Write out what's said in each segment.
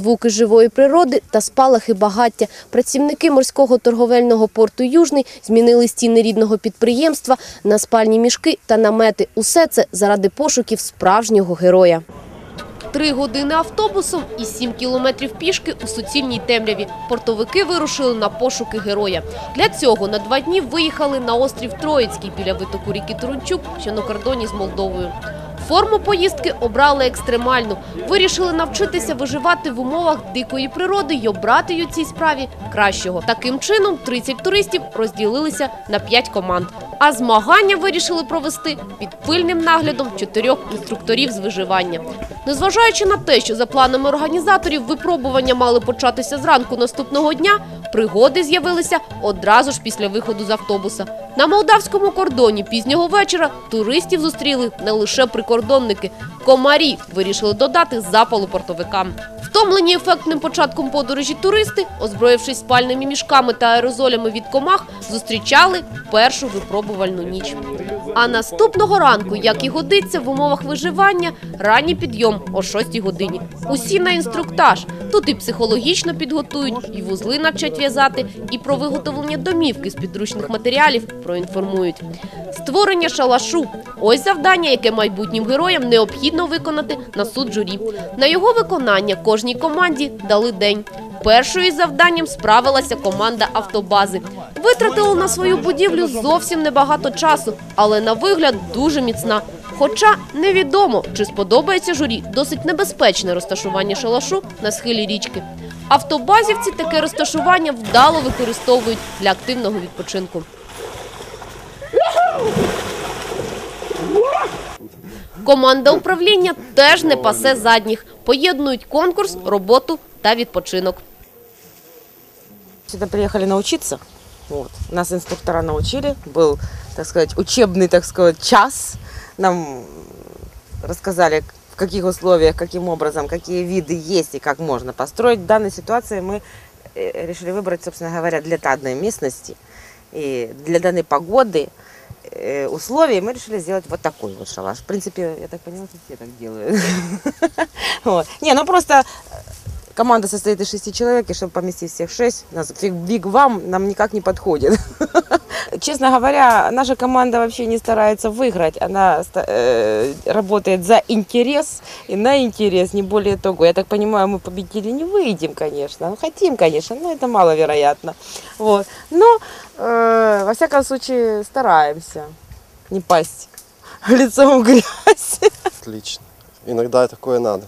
звуки живої природи та спалахи багаття. Працівники морського торговельного порту Южний змінили стіни рідного підприємства на спальні мішки та намети. Усе це заради пошуків справжнього героя. Три години автобусом і сім кілометрів пішки у суцільній темряві. Портовики вирушили на пошуки героя. Для цього на два дні виїхали на острів Троїцький біля витоку ріки Турунчук, що на кордоні з Молдовою. Форму поїздки обрали екстремальну. Вирішили навчитися виживати в умовах дикої природи й обрати у цій справі кращого. Таким чином 30 туристів розділилися на 5 команд. А змагання вирішили провести під пильним наглядом чотирьох інструкторів з виживання. Незважаючи на те, що за планами організаторів випробування мали початися зранку наступного дня, пригоди з'явилися одразу ж після виходу з автобуса. На молдавському кордоні пізнього вечора туристів зустріли не лише прикордонники. Комарі вирішили додати запалу портовикам. Втомлені ефектним початком подорожі туристи, озброївшись спальними мішками та аерозолями від комах, зустрічали першу випробувальну ніч. А наступного ранку, як і годиться в умовах виживання, ранній підйом о 6 годині. Усі на інструктаж. Тут і психологічно підготують, і вузли навчать в'язати, і про виготовлення домівки з підручних матеріалів проінформують. Створення шалашу – ось завдання, яке майбутнім героям необхідно виконати на суд журі. На його виконання кожній команді дали день. Першою завданням справилася команда автобази. Витратила на свою будівлю зовсім небагато часу, але на вигляд дуже міцна. Хоча невідомо, чи сподобається журі досить небезпечне розташування шалашу на схилі річки. Автобазівці таке розташування вдало використовують для активного відпочинку. Команда управління теж не пасе задніх. Поєднують конкурс, роботу та відпочинок. Сюда приехали научиться. Вот. Нас инструктора научили. Был, так сказать, учебный, так сказать, час. Нам рассказали, в каких условиях, каким образом, какие виды есть и как можно построить. В данной ситуации мы э, решили выбрать, собственно говоря, для данной местности и для данной погоды э, условий мы решили сделать вот такой вот шалаш. В принципе, я так поняла, что все так делают. Не, ну просто э, команда состоит из шести человек, и чтобы поместить всех шесть, нас биг вам нам никак не подходит. Честно говоря, наша команда вообще не старается выиграть, она э, работает за интерес и на интерес, не более того. Я так понимаю, мы победители не выйдем, конечно, Ну, хотим, конечно, но это маловероятно. Вот. Но, э, во всяком случае, стараемся не пасть лицом в грязь. Отлично. Иногда такое надо.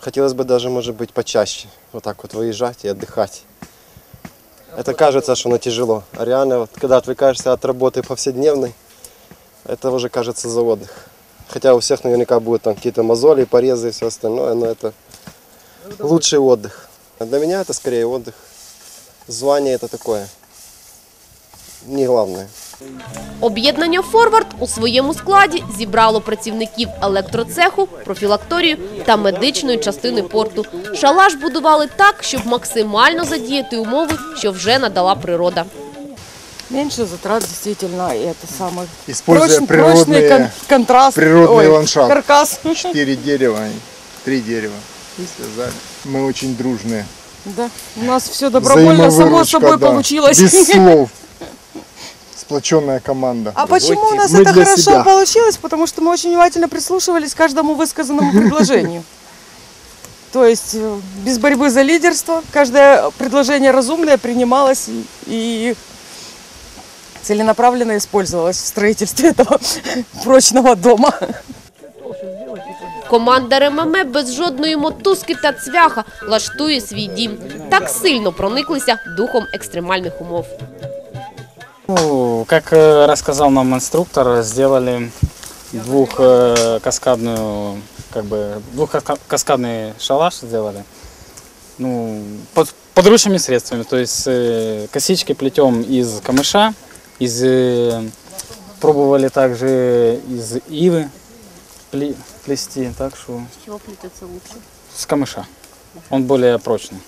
Хотелось бы даже, может быть, почаще вот так вот выезжать и отдыхать. Это кажется, что оно тяжело. А реально, вот, когда отвлекаешься от работы повседневной, это уже кажется за отдых. Хотя у всех наверняка будут там какие-то мозоли, порезы и все остальное, но это лучший отдых. Для меня это скорее отдых. Звание это такое. Не главное. Об'єднання «Форвард» у своєму складі зібрало працівників електроцеху, профілакторію та медичної частини порту. Шалаш будували так, щоб максимально задіяти умови, що вже надала природа. Меньше затрат действительно, и это самый Используя прочный- природные, прочный кон- контраст, природный ой, ландшафт. каркас. Четыре дерева, и три дерева. И связали. Мы очень дружные. Да, у нас все добровольно, само Взаимовыручка, собой да. получилось. Без слов. Сплоченная команда. А почему у нас Мы это для хорошо себя. получилось? Потому что мы очень внимательно прислушивались к каждому высказанному предложению. То есть э, без борьбы за лидерство каждое предложение разумное принималось и, и целенаправленно использовалось в строительстве этого прочного дома. Команда РММ без жодної мотузки та цвяха лаштує свій дім. Так сильно прониклися духом екстремальних умов. Как э, рассказал нам инструктор, сделали двухкаскадную, как бы двухкаскадный шалаш сделали. Ну, под подручными средствами, то есть э, косички плетем из камыша, из э, пробовали также из ивы пле- плести, так что Чого плітиться лучше? с камыша. Он более прочный.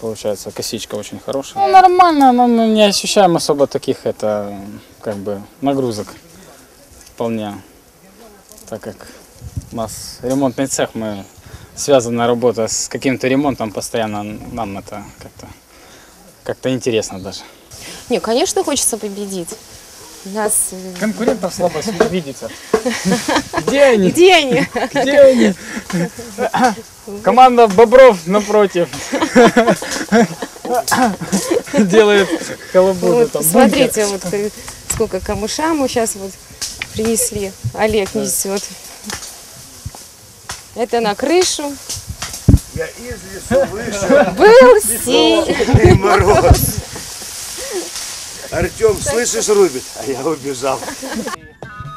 Получается, косичка очень хорошая. Ну, нормально, но мы не ощущаем особо таких, это, как бы, нагрузок вполне. Так как у нас ремонтный цех, мы связанная работа с каким-то ремонтом постоянно, нам это как-то как-то интересно даже. Не, конечно, хочется победить. У нас... э, Конкурентов слабо видится. Где они? Где они? Где они? Команда Бобров напротив. Делает халабуду Вот, там. смотрите, вот сколько камыша мы сейчас вот принесли. Олег несет. Это на крышу. Я из лесу вышел, Был и мороз. Артем, слышишь, рубит? А я убежал.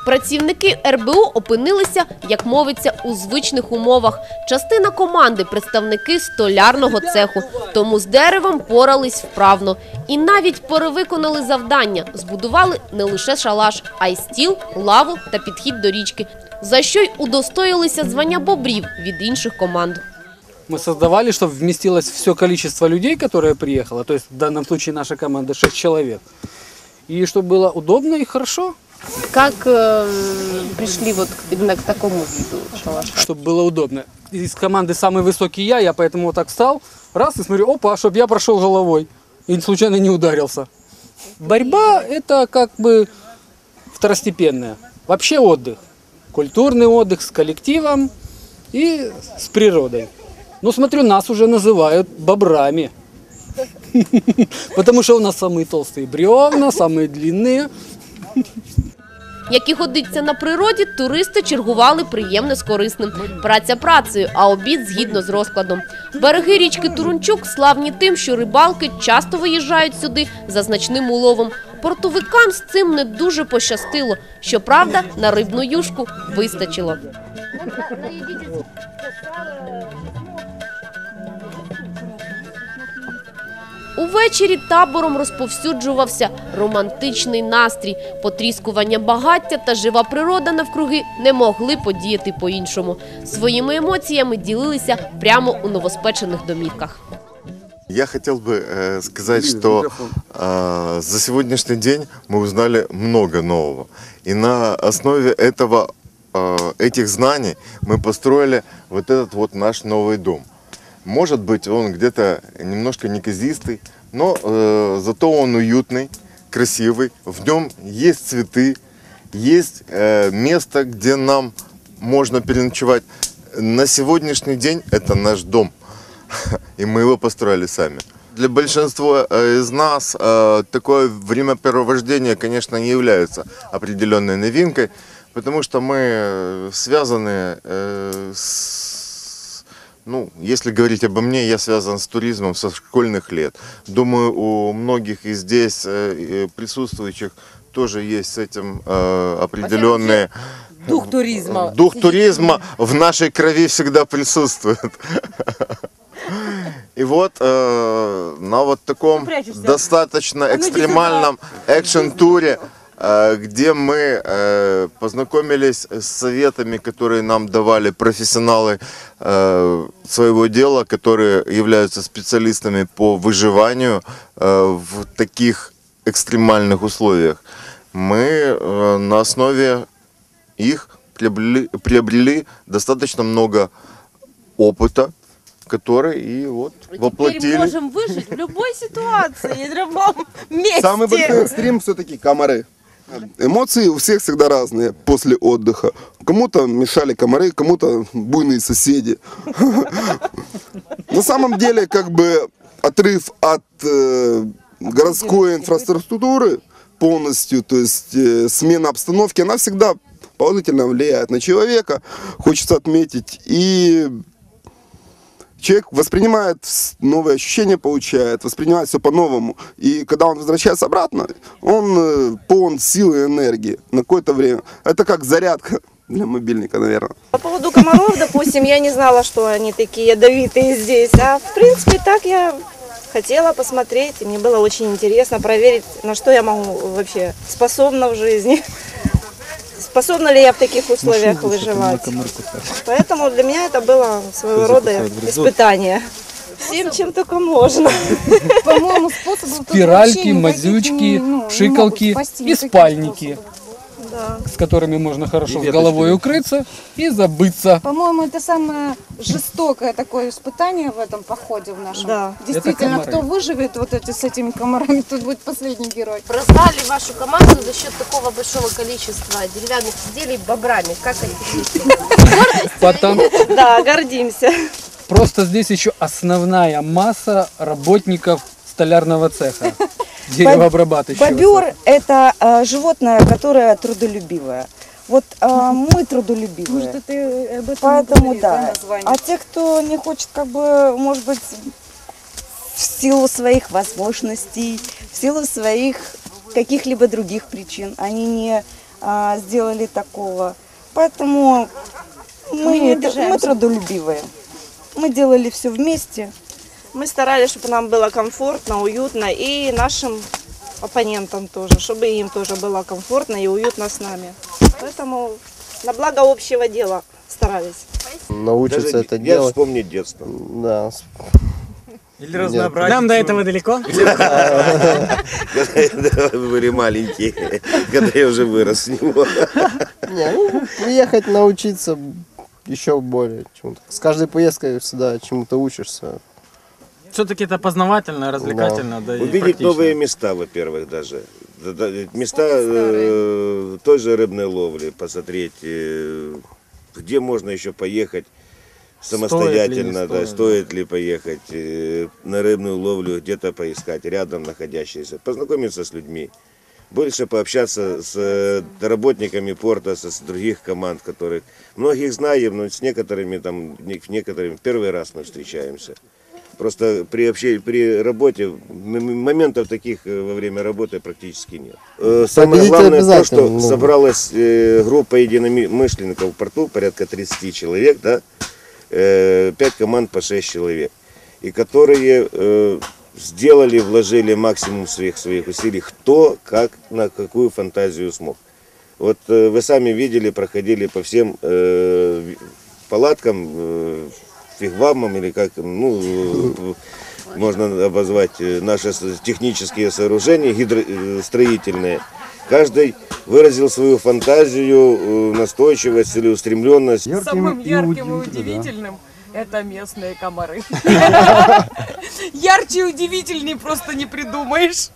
Працівники РБУ опинилися, як мовиться, у звичних умовах. Частина команди представники столярного цеху, тому з деревом порались вправно. І навіть перевиконали завдання, збудували не лише шалаш, а й стіл, лаву та підхід до річки, за що й удостоїлися звання бобрів від інших команд. Мы создавали, чтобы вместилось все количество людей, которое приехало, то есть в данном случае наша команда 6 человек. И чтобы было удобно и хорошо, Як е, прийшли вот именно к такому виду шалаша? чтобы было удобно. Из команды самый высокий я, я поэтому вот так встал, раз и смотрю, опа, чтобы я прошел головой и случайно не ударился. Борьба это как бы второстепенная. Вообще отдых. Культурный отдых с коллективом и с природой. Ну, смотрю, нас уже называют бобрами. Потому что у нас самые толстые бревна, самые длинные. Як і годиться на природі, туристи чергували приємне з корисним. Праця працею, а обід згідно з розкладом. Береги річки Турунчук славні тим, що рибалки часто виїжджають сюди за значним уловом. Портовикам з цим не дуже пощастило. Щоправда, на рибну юшку вистачило. Увечері табором розповсюджувався романтичний настрій. Потріскування багаття та жива природа навкруги не могли подіяти по-іншому. Своїми емоціями ділилися прямо у новоспечених домівках. Я хотел бы э, сказать, что э, за сегодняшний день мы узнали много нового. И на основе этого, э, этих знаний мы построили вот этот вот наш новый дом. Может быть, он где-то немножко неказистый, но э, зато он уютный, красивый. В нем есть цветы, есть э, место, где нам можно переночевать. На сегодняшний день это наш дом. И мы его построили сами. Для большинства э, из нас э, такое времяпровождение, конечно, не является определенной новинкой, потому что мы э, связаны э, с... Ну, если говорить обо мне, я связан с туризмом со школьных лет. Думаю, у многих из здесь э, присутствующих тоже есть с этим э, определенные... Дух туризма. Дух туризма в нашей крови всегда присутствует. И вот э, на вот таком достаточно экстремальном экшен-туре, где мы э, познакомились с советами, которые нам давали профессионалы э, своего дела, которые являются специалистами по выживанию э, в таких экстремальных условиях. Мы э, на основе их приобрели, приобрели достаточно много опыта, который и вот воплотили. выжить в любой ситуации, в любом месте. Самый большой экстрим все-таки комары. Эмоции у всех всегда разные после отдыха. Кому-то мешали комары, кому-то буйные соседи. На самом деле, как бы отрыв от э, городской инфраструктуры полностью, то есть э, смена обстановки, она всегда положительно влияет на человека, хочется отметить. И человек воспринимает новые ощущения, получает, воспринимает все по-новому. И когда он возвращается обратно, он э, полон силы и энергии на какое-то время. Это как зарядка для мобильника, наверное. По поводу комаров, допустим, я не знала, что они такие ядовитые здесь. А в принципе так я хотела посмотреть, и мне было очень интересно проверить, на что я могу вообще способна в жизни. Способна ли я в таких условиях выживать. Поэтому для меня это было своего рода испытание. Всем, чем только можно. По-моему, способов тут Спиральки, мазючки, ну, пшикалки и спальники. С которыми можно хорошо И с головой укрыться и забыться. По-моему, это самое жестокое такое испытание в этом походе в нашем. Да. Действительно, кто выживет вот эти с этими комарами, тот будет последний герой. Прозвали вашу команду за счет такого большого количества деревянных изделий бобрами. Как это Потом Да, гордимся. просто здесь еще основная масса работников столярного цеха, деревообрабатывающего. Бобер – это а, животное, которое трудолюбивое. Вот а, мы трудолюбивые. Может, ты об этом Поэтому да. название? А те, кто не хочет, как бы, может быть, в силу своих возможностей, в силу своих каких-либо других причин, они не а, сделали такого. Поэтому Мы мы, мы трудолюбивые. Мы делали все вместе. Мы старались, чтобы нам было комфортно, уютно и нашим оппонентам тоже, чтобы им тоже было комфортно и уютно с нами. Поэтому на благо общего дела старались. Научиться Даже это я делать. вспомнить детство. Да. Или разнообразить. Нам до этого далеко. Когда вы были маленькие, когда я уже вырос с него. Не, ну, приехать научиться еще более чему-то. С каждой поездкой всегда чему-то учишься. Все-таки это познавательно, развлекательно, да, и Увидеть новые места, во-первых, даже. Да- да, Места э, той же рыбной ловли, посмотреть, э, где можно еще поехать самостоятельно, Стоит ли, да, стоит, стоит ли поехать э, на рыбную ловлю, где-то поискать, рядом находящиеся, познакомиться с людьми, больше пообщаться с э, работниками порта, со, с других команд, которых многих знаем, но с некоторыми там, не- некоторыми в первый раз мы встречаемся. Просто при, общении, при работе моментов таких э, во время работы практически нет. Э, Самое главное то, что собралась э, группа единомышленников в порту, порядка 30 человек, да, э, 5 команд по 6 человек, и которые сделали, вложили максимум своих своих усилий, кто как на какую фантазию смог. Вот вы сами видели, проходили по всем палаткам, фигвамам или как, ну, э, можно обозвать э, наши технические сооружения гидро- э. Каждый выразил свою фантазию, настойчивость, целеустремленность. Самым ярким и удивительным это местные комары. Ярче и удивительней просто не придумаешь.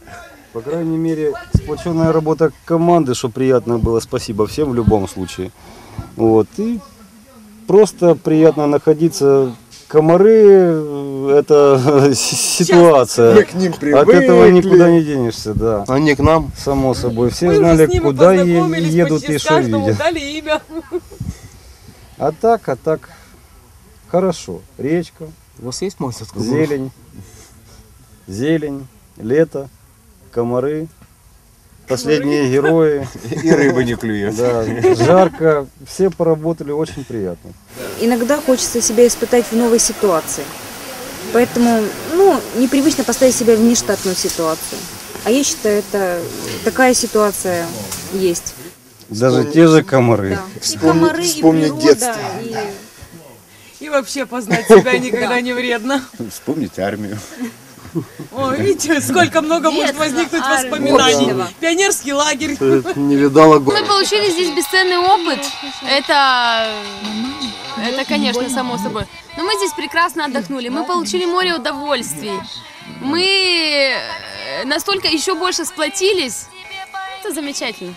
По крайней мере, сплоченная работа команды, что приятно было. Спасибо всем в любом случае. Вот. И просто приятно находиться. Комары это ситуация. Мы к ним От этого привыкли. никуда не денешься, да. Они к нам. Само собой. Все Мы знали, куда едут и что видят. дали имя. А так, а так, хорошо. Речка, У вас есть мой зелень, зелень, лето, комары, последние герои. И рыба не клюет. Да, жарко, все поработали, очень приятно. Иногда хочется себя испытать в новой ситуации. Поэтому, ну, непривычно поставить себя в нештатную ситуацию. А я считаю, это такая ситуация есть. Даже те же комары. И комары, и природа, и... И вообще познать себя никогда не вредно. Вспомнить армию. О, видите, сколько много может возникнуть воспоминаний. Пионерский лагерь. Не видала го- Мы получили здесь бесценный опыт. Это, это, конечно, само собой. Но мы здесь прекрасно отдохнули. Мы получили море удовольствий. Мы э, настолько еще больше сплотились. Это замечательно.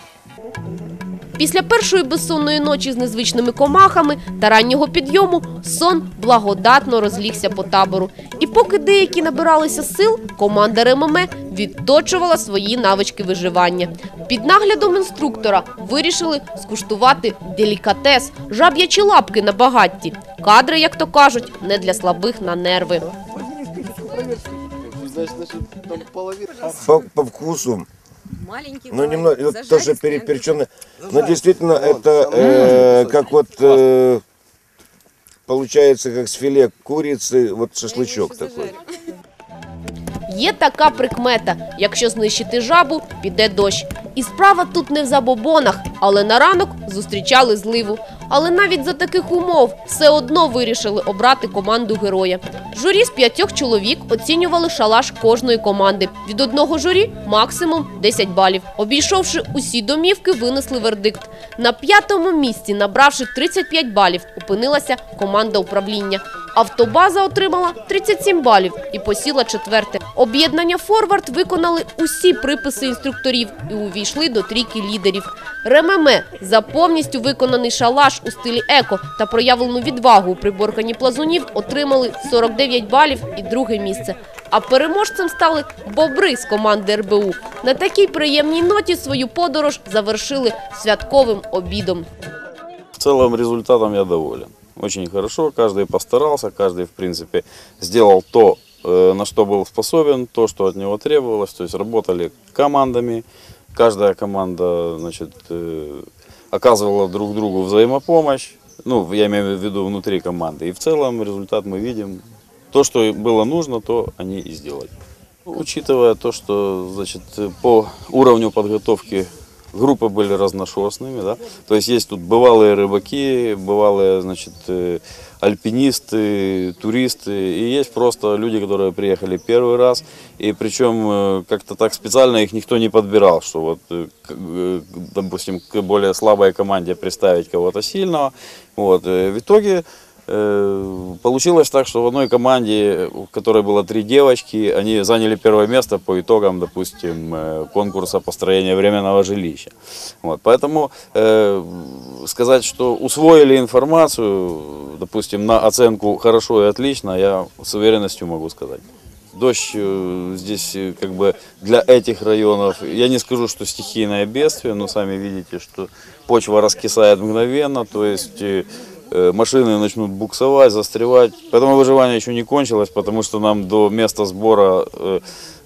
Після першої безсонної ночі з незвичними комахами та раннього підйому сон благодатно розлігся по табору. І поки деякі набиралися сил, команда РММ відточувала свої навички виживання. Під наглядом інструктора вирішили скуштувати делікатес жаб'ячі лапки на багатті. Кадри, як то кажуть, не для слабих на нерви. По, по вкусу Ну, немного, вот тоже переперченное. Но действительно, это э, как вот э, получается, как с филе курицы, вот шашлычок такой. Є така прикмета: якщо знищити жабу, піде дощ. І справа тут не в забобонах, але на ранок зустрічали зливу. Але навіть за таких умов все одно вирішили обрати команду героя. Журі з п'ятьох чоловік оцінювали шалаш кожної команди. Від одного журі максимум 10 балів. Обійшовши усі домівки, винесли вердикт. На п'ятому місці, набравши 35 балів, опинилася команда управління. Автобаза отримала 37 балів і посіла четверте. Об'єднання «Форвард» виконали усі приписи інструкторів і увійшли до трійки лідерів. Ремеме за повністю виконаний шалаш у стилі еко та проявлену відвагу у приборканні плазунів отримали 49 балів і друге місце. А переможцем стали бобри з команди РБУ. На такій приємній ноті свою подорож завершили святковим обідом. В целом результатом я доволен. Очень хорошо, каждый постарался, каждый, в принципе, сделал то, э, на что был способен, то, что от него требовалось. То есть работали командами, каждая команда значит, э, оказывала друг другу взаимопомощь. Ну, я имею в виду внутри команды. И в целом результат мы видим. То, что было нужно, то они и сделали. Учитывая то, что значит, по уровню подготовки группы были разношерстными, да, то есть есть тут бывалые рыбаки, бывалые, значит, э, альпинисты, туристы, и есть просто люди, которые приехали первый раз, и причем э, как-то так специально их никто не подбирал, что вот, э, допустим, к более слабой команде представить кого-то сильного, вот, в итоге Получилось так, что в одной команде, в которой было три девочки, они заняли первое место по итогам, допустим, э, конкурса построения временного жилища. Вот, поэтому э, сказать, что усвоили информацию, допустим, на оценку хорошо и отлично, я с уверенностью могу сказать. Дождь э, здесь э, как бы для этих районов, я не скажу, что стихийное бедствие, но сами видите, что почва раскисает мгновенно, то есть э, э, машины начнут буксовать, застревать. Поэтому выживание еще не кончилось, потому что нам до места сбора э,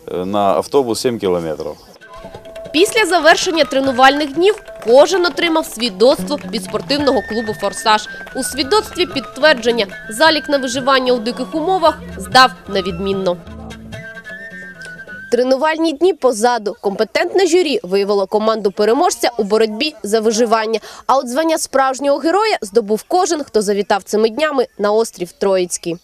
э, на автобус 7 километров. Після завершення тренувальних днів кожен отримав свідоцтво від спортивного клубу Форсаж. У свідоцтві підтвердження залік на виживання у диких умовах здав на відмінно. Тренувальні дні позаду. Компетентне журі виявило команду переможця у боротьбі за виживання. А от звання справжнього героя здобув кожен, хто завітав цими днями на острів Троїцький.